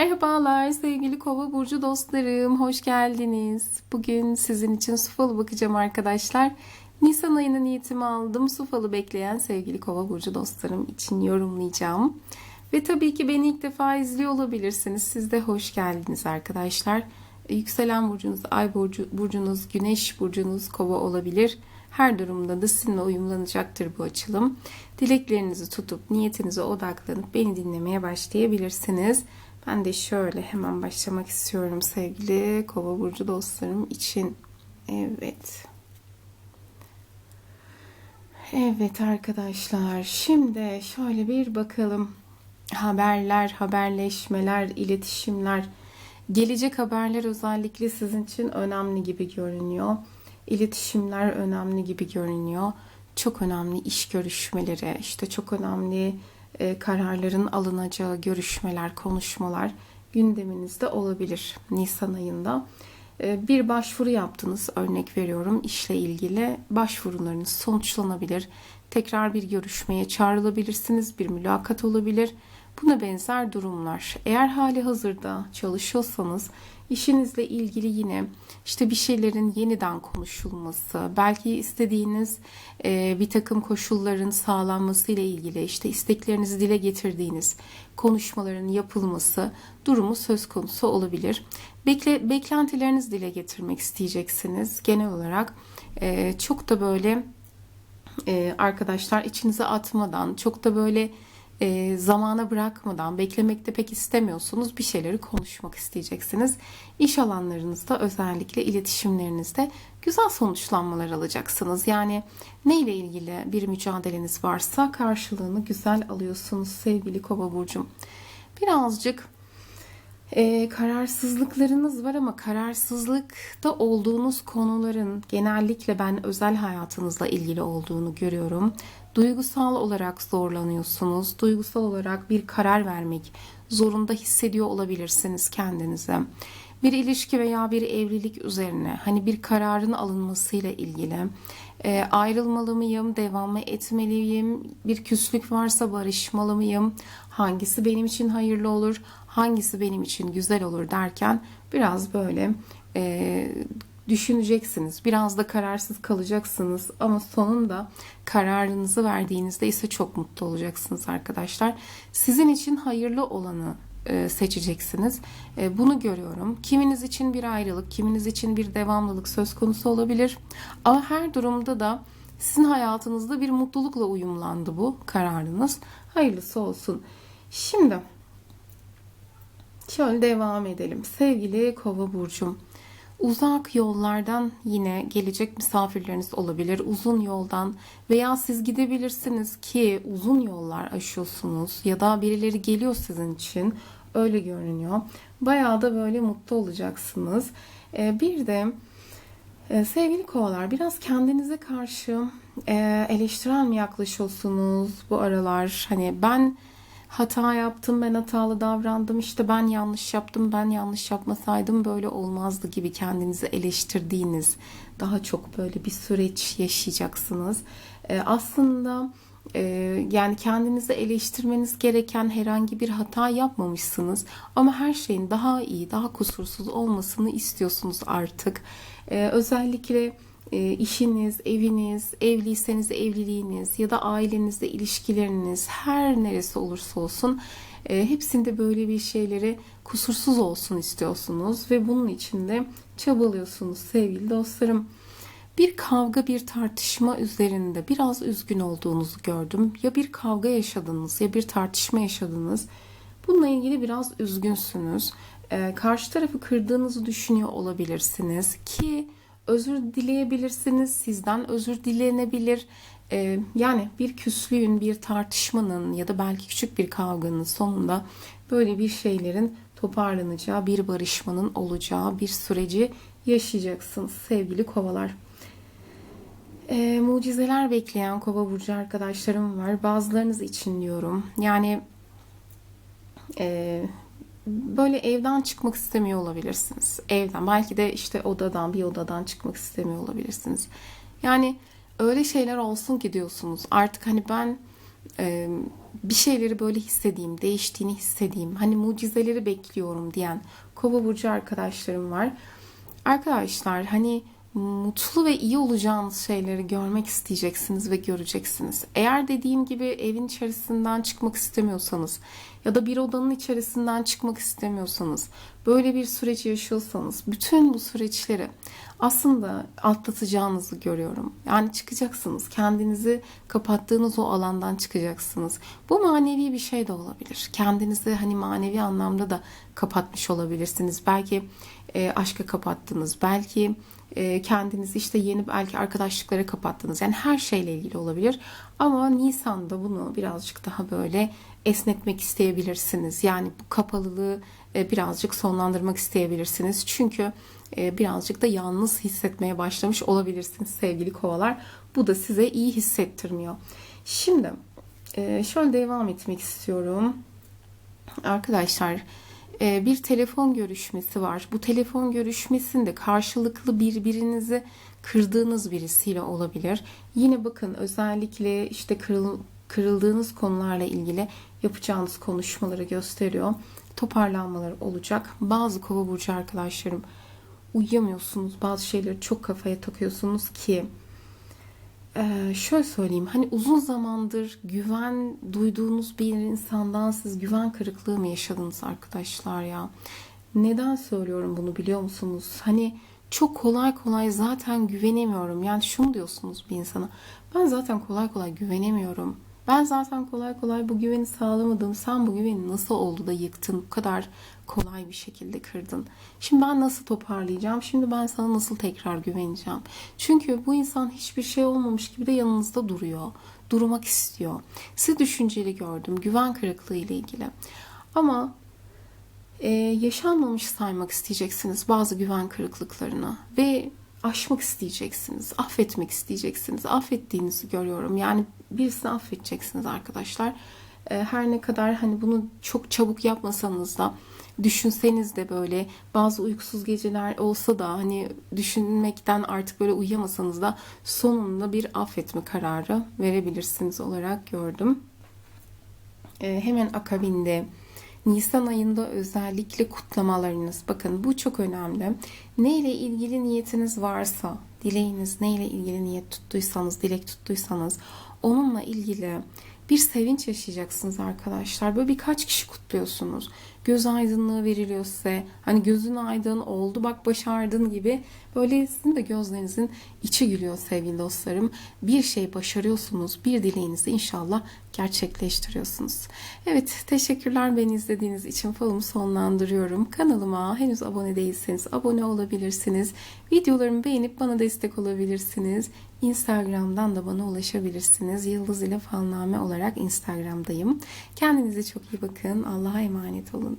Merhabalar sevgili kova burcu dostlarım, hoş geldiniz. Bugün sizin için su falı bakacağım arkadaşlar. Nisan ayının niyetimi aldım. Su falı bekleyen sevgili kova burcu dostlarım için yorumlayacağım. Ve tabii ki beni ilk defa izliyor olabilirsiniz. Siz de hoş geldiniz arkadaşlar. Yükselen burcunuz, ay burcu, burcunuz, güneş burcunuz kova olabilir. Her durumda da sizinle uyumlanacaktır bu açılım. Dileklerinizi tutup niyetinize odaklanıp beni dinlemeye başlayabilirsiniz. Ben de şöyle hemen başlamak istiyorum sevgili kova burcu dostlarım için. Evet. Evet arkadaşlar şimdi şöyle bir bakalım. Haberler, haberleşmeler, iletişimler, gelecek haberler özellikle sizin için önemli gibi görünüyor. İletişimler önemli gibi görünüyor. Çok önemli iş görüşmeleri, işte çok önemli kararların alınacağı görüşmeler, konuşmalar gündeminizde olabilir Nisan ayında. E, bir başvuru yaptınız örnek veriyorum işle ilgili başvurularınız sonuçlanabilir. Tekrar bir görüşmeye çağrılabilirsiniz, bir mülakat olabilir. Buna benzer durumlar. Eğer hali hazırda çalışıyorsanız işinizle ilgili yine işte bir şeylerin yeniden konuşulması, belki istediğiniz e, bir takım koşulların sağlanması ile ilgili işte isteklerinizi dile getirdiğiniz konuşmaların yapılması durumu söz konusu olabilir. Bekle, beklentilerinizi dile getirmek isteyeceksiniz. Genel olarak e, çok da böyle e, arkadaşlar içinize atmadan, çok da böyle e, zamana bırakmadan, beklemekte pek istemiyorsunuz bir şeyleri konuşmak isteyeceksiniz. İş alanlarınızda özellikle iletişimlerinizde güzel sonuçlanmalar alacaksınız. Yani ne ile ilgili bir mücadeleniz varsa karşılığını güzel alıyorsunuz sevgili Kova burcum. Birazcık e, kararsızlıklarınız var ama kararsızlıkta olduğunuz konuların genellikle ben özel hayatınızla ilgili olduğunu görüyorum. Duygusal olarak zorlanıyorsunuz. Duygusal olarak bir karar vermek zorunda hissediyor olabilirsiniz kendinize. Bir ilişki veya bir evlilik üzerine hani bir kararın alınmasıyla ilgili e, ayrılmalı mıyım, devam mı etmeliyim, bir küslük varsa barışmalı mıyım, hangisi benim için hayırlı olur, hangisi benim için güzel olur derken biraz böyle e, düşüneceksiniz. Biraz da kararsız kalacaksınız ama sonunda kararınızı verdiğinizde ise çok mutlu olacaksınız arkadaşlar. Sizin için hayırlı olanı e, seçeceksiniz. E, bunu görüyorum. Kiminiz için bir ayrılık, kiminiz için bir devamlılık söz konusu olabilir. Ama her durumda da sizin hayatınızda bir mutlulukla uyumlandı bu kararınız. Hayırlısı olsun. Şimdi şöyle devam edelim. Sevgili Kova burcum, Uzak yollardan yine gelecek misafirleriniz olabilir. Uzun yoldan veya siz gidebilirsiniz ki uzun yollar aşıyorsunuz ya da birileri geliyor sizin için. Öyle görünüyor. Bayağı da böyle mutlu olacaksınız. Ee, bir de e, sevgili kovalar biraz kendinize karşı e, eleştirel mi yaklaşıyorsunuz bu aralar? Hani ben hata yaptım, ben hatalı davrandım, işte ben yanlış yaptım, ben yanlış yapmasaydım böyle olmazdı gibi kendinizi eleştirdiğiniz daha çok böyle bir süreç yaşayacaksınız. Ee, aslında e, yani kendinizi eleştirmeniz gereken herhangi bir hata yapmamışsınız ama her şeyin daha iyi, daha kusursuz olmasını istiyorsunuz artık. Ee, özellikle işiniz, eviniz, evliyseniz evliliğiniz ya da ailenizde ilişkileriniz her neresi olursa olsun e, hepsinde böyle bir şeyleri kusursuz olsun istiyorsunuz ve bunun için de çabalıyorsunuz sevgili dostlarım. Bir kavga, bir tartışma üzerinde biraz üzgün olduğunuzu gördüm. Ya bir kavga yaşadınız ya bir tartışma yaşadınız. Bununla ilgili biraz üzgünsünüz. Ee, karşı tarafı kırdığınızı düşünüyor olabilirsiniz ki özür dileyebilirsiniz. Sizden özür dilenebilir. Ee, yani bir küslüğün, bir tartışmanın ya da belki küçük bir kavganın sonunda böyle bir şeylerin toparlanacağı, bir barışmanın olacağı bir süreci yaşayacaksınız sevgili kovalar. Ee, mucizeler bekleyen kova burcu arkadaşlarım var. Bazılarınız için diyorum. Yani e, böyle evden çıkmak istemiyor olabilirsiniz. Evden belki de işte odadan bir odadan çıkmak istemiyor olabilirsiniz. Yani öyle şeyler olsun ki diyorsunuz. Artık hani ben e, bir şeyleri böyle hissedeyim, değiştiğini hissedeyim. Hani mucizeleri bekliyorum diyen Kova burcu arkadaşlarım var. Arkadaşlar hani mutlu ve iyi olacağınız şeyleri görmek isteyeceksiniz ve göreceksiniz. Eğer dediğim gibi evin içerisinden çıkmak istemiyorsanız ya da bir odanın içerisinden çıkmak istemiyorsanız, böyle bir süreci yaşıyorsanız bütün bu süreçleri aslında atlatacağınızı görüyorum. Yani çıkacaksınız. Kendinizi kapattığınız o alandan çıkacaksınız. Bu manevi bir şey de olabilir. Kendinizi hani manevi anlamda da kapatmış olabilirsiniz. Belki e, aşka kapattınız. Belki e, kendinizi işte yeni belki arkadaşlıklara kapattınız. Yani her şeyle ilgili olabilir. Ama Nisan'da bunu birazcık daha böyle esnetmek isteyebilirsiniz. Yani bu kapalılığı e, birazcık sonlandırmak isteyebilirsiniz. Çünkü e, birazcık da yalnız hissetmeye başlamış olabilirsiniz sevgili kovalar. Bu da size iyi hissettirmiyor. Şimdi e, şöyle devam etmek istiyorum. Arkadaşlar bir telefon görüşmesi var. Bu telefon görüşmesinde karşılıklı birbirinizi kırdığınız birisiyle olabilir. Yine bakın özellikle işte kırıl, kırıldığınız konularla ilgili yapacağınız konuşmaları gösteriyor. Toparlanmalar olacak. Bazı kova burcu arkadaşlarım uyuyamıyorsunuz. Bazı şeyleri çok kafaya takıyorsunuz ki ee, şöyle söyleyeyim hani uzun zamandır güven duyduğunuz bir insandan siz güven kırıklığı mı yaşadınız arkadaşlar ya? Neden söylüyorum bunu biliyor musunuz? Hani çok kolay kolay zaten güvenemiyorum. Yani şunu diyorsunuz bir insana. Ben zaten kolay kolay güvenemiyorum. Ben zaten kolay kolay bu güveni sağlamadım. Sen bu güveni nasıl oldu da yıktın? Bu kadar kolay bir şekilde kırdın. Şimdi ben nasıl toparlayacağım? Şimdi ben sana nasıl tekrar güveneceğim? Çünkü bu insan hiçbir şey olmamış gibi de yanınızda duruyor. Durmak istiyor. Sizi düşünceli gördüm. Güven kırıklığı ile ilgili. Ama e, yaşanmamış saymak isteyeceksiniz bazı güven kırıklıklarını ve aşmak isteyeceksiniz, affetmek isteyeceksiniz. Affettiğinizi görüyorum. Yani birisini affedeceksiniz arkadaşlar. E, her ne kadar hani bunu çok çabuk yapmasanız da düşünseniz de böyle bazı uykusuz geceler olsa da hani düşünmekten artık böyle uyuyamasanız da sonunda bir affetme kararı verebilirsiniz olarak gördüm. E, hemen akabinde Nisan ayında özellikle kutlamalarınız. Bakın bu çok önemli. Ne ile ilgili niyetiniz varsa, dileğiniz ne ile ilgili niyet tuttuysanız, dilek tuttuysanız onunla ilgili bir sevinç yaşayacaksınız arkadaşlar. Böyle birkaç kişi kutluyorsunuz. Göz aydınlığı veriliyor size. Hani gözün aydın oldu bak başardın gibi. Böyle sizin de gözlerinizin içi gülüyor sevgili dostlarım. Bir şey başarıyorsunuz. Bir dileğinizi inşallah gerçekleştiriyorsunuz. Evet teşekkürler beni izlediğiniz için falumu sonlandırıyorum. Kanalıma henüz abone değilseniz abone olabilirsiniz. Videolarımı beğenip bana destek olabilirsiniz. Instagram'dan da bana ulaşabilirsiniz. Yıldız ile Falname olarak Instagram'dayım. Kendinize çok iyi bakın. Allah'a emanet olun.